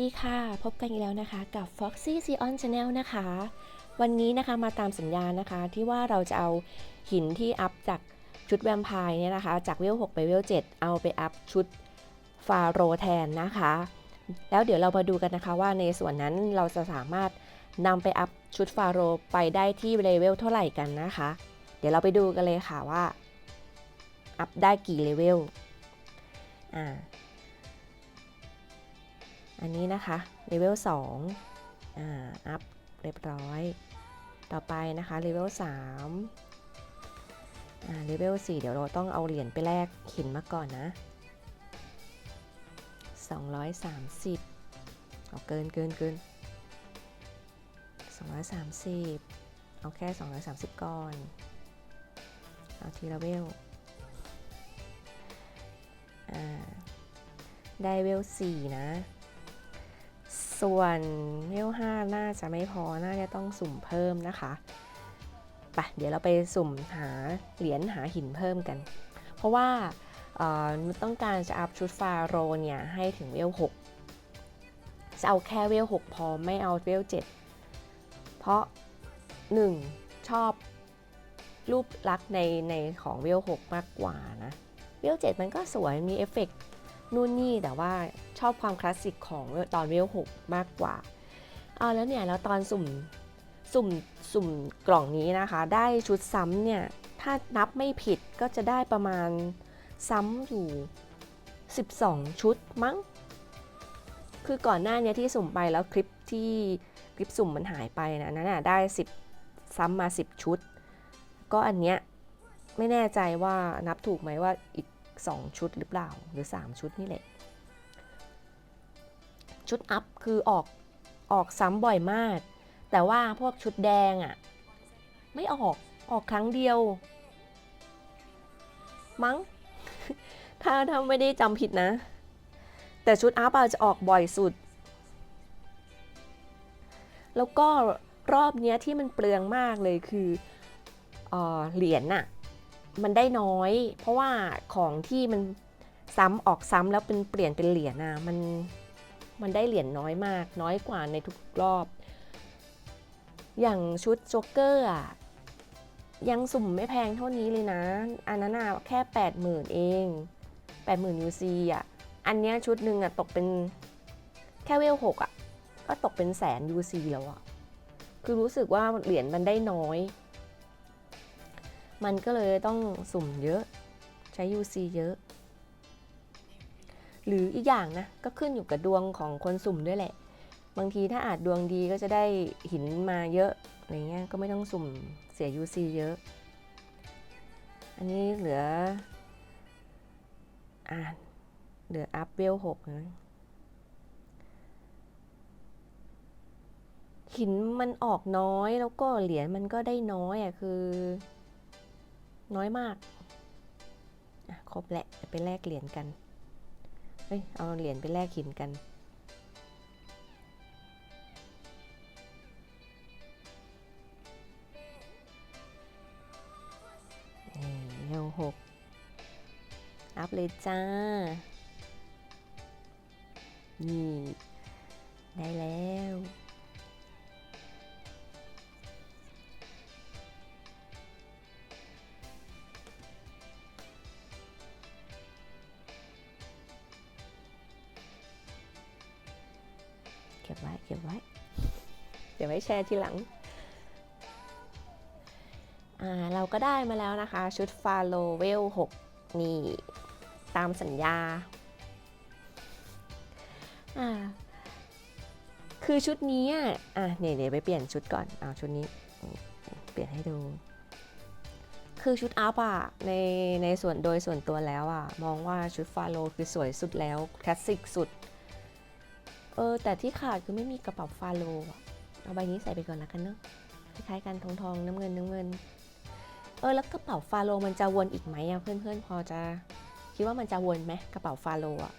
ดีค่ะ พบกันอีกแล้วนะคะกับ Foxy s e on Channel นะคะ วันนี้นะคะมาตามสัญญาณนะคะที่ว่าเราจะเอาหินที่อัพจากชุดแวมไพร์เนี่ยนะคะ จากเวล 6 ไปเวล 7 เอาไปอัพชุดฟาโรแทนนะคะ แล้วเดี๋ยวเรามาดูกันนะคะว่าในส่วนนั้นเราจะสามารถนำไปอัพชุดฟาโรไปได้ที่เลเวลเท่าไหร่กันนะคะ เดี๋ยวเราไปดูกันเลยค่ะว่าอัพได้กี่เลเวลอ่า อันนี้นะคะเลเวล2อ่า อัพเรียบร้อย ต่อไปนะคะเลเวล3อ่าเลเวล4เดี๋ยวเราต้องเอาเหรียญไปแลกหินมาก่อนนะ 230เอาเกินเกินเกิน230 เอาแค่ 230 ก่อน เอาทีละเวลอ่าได้เวล4นะ ส่วนเวล5น่าจะไม่พอ น่าจะต้องสุ่มเพิ่มนะคะไปเดี๋ยวเราไปสุ่มหาเหรียญหาหินเพิ่มกัน เพราะว่าต้องการจะอัพชุดฟาโรเนี่ยให้ถึงเวล6จะเอาแค่เวล6พอไม่เอาเวล7เพราะ 1. ชอบรูปลักษณ์ในในของเวล6มากกว่านะ เวล7มันก็สวยมีเอฟเฟกต์ นู่นนี่แต่ว่าชอบความคลาสสิกของตอนเวล6มากกว่าเอาแล้วเนี่ยแล้วตอนสุ่มสุ่มสุ่มกล่องนี้นะคะ ได้ชุดซ้ำเนี่ยถ้านับไม่ผิดก็จะได้ประมาณซ้ำอยู่ 12 ชุดมั้ง คือก่อนหน้านี้ที่สุ่มไปแล้วคลิปที่คลิปสุ่มมันหายไปนะนั้นน่ะได้ 10 ซ้ำมา 10 ชุด ก็อันเนี้ยไม่แน่ใจว่านับถูกไหมว่าอีก 2 ชุดหรือเปล่าหรือ 3 ชุดนี่แหละ ชุดอัพคือออกออกซ้ำบ่อยมาก แต่ว่าพวกชุดแดงอะ่ะ ไม่ออกออกครั้งเดียว มั้ง ถ้าถ้าไม่ได้จำผิดนะ แต่ชุดอัพอะจะออกบ่อยสุด แล้วก็รอบเนี้ยที่มันเปลืองมากเลยคือเออเหรียญน่ะ มันได้น้อย เพราะว่าของที่มันซ้ำออกซ้ำแล้วเป็นเปลี่ยนเป็นเหรียญนะมันมันได้เหรียญน้อยมาก น้อยกว่าในทุกรอบ อย่างชุดโจ๊กเกอร์อะยังสุ่มไม่แพงเท่านี้เลยนะ อันนั้นอะแค่ 80,000 เอง 80,000 UC อะ อันเนี้ยชุดหนึ่งอะตกเป็นแค่เวล6อะ ก็ตกเป็นแสน UC แล้วอะ คือรู้สึกว่าเหรียญมันได้น้อย มันก็เลยต้องสุ่มเยอะใช้ UC เยอะ หรืออีกอย่างนะ ก็ขึ้นอยู่กับดวงของคนสุ่มด้วยแหละ บางทีถ้าอาจดวงดีก็จะได้หินมาเยอะอะไรเงี้ยก็ไม่ต้องสุ่มเสีย UC เยอะ อันนี้เหลืออ่าเหลืออัพเวลหกนะหินมันออกน้อยแล้วก็เหรียญมันก็ได้น้อยอะคือ น้อยมาก ครบแหละไปแลกเหรียญกัน เฮ้ย เอาเหรียญไปแลกหินกันนี่เวลหกอัพเลยจ้า นี่ ได้แล้ว ก็บไว้ เก็บไว้ เดี๋ยวไว้แชร์ทีหลัง เราก็ได้มาแล้วนะคะ ชุดฟาโลเวล 6 นี่ ตามสัญญา คือชุดนี้อะอะเนี่ยเดี๋ยวไปเปลี่ยนชุดก่อน เอาชุดนี้ เปลี่ยนให้ดู คือชุดอัพอะในในส่วนโดยส่วนตัวแล้วอะมองว่าชุดฟาโลคือสวยสุดแล้ว คลาสสิกสุด เออ แต่ที่ขาดคือไม่มีกระเป๋าฟาโลอะเอาใบนี้ใส่ไปก่อนละกันเนาะคล้ายๆกันทองทองน้ำเงินน้ำเงิน เออ แล้วกระเป๋าฟาโลมันจะวนอีกไหมอะเพื่อนๆ พอจะคิดว่ามันจะวนไหมกระเป๋าฟาโลอะ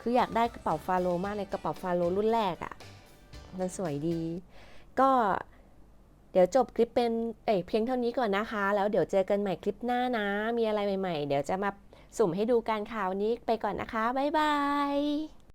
คืออยากได้กระเป๋าฟาโลมากเลยกระเป๋าฟาโลรุ่นแรกอะมันสวยดี ก็เดี๋ยวจบคลิปเป็นเอ้ยเพียงเท่านี้ก่อนนะคะ แล้วเดี๋ยวเจอกันใหม่คลิปหน้านะ มีอะไรใหม่ ๆ เดี๋ยวจะมาสุ่มให้ดูการข่าวนี้ไปก่อนนะคะ บ๊ายบาย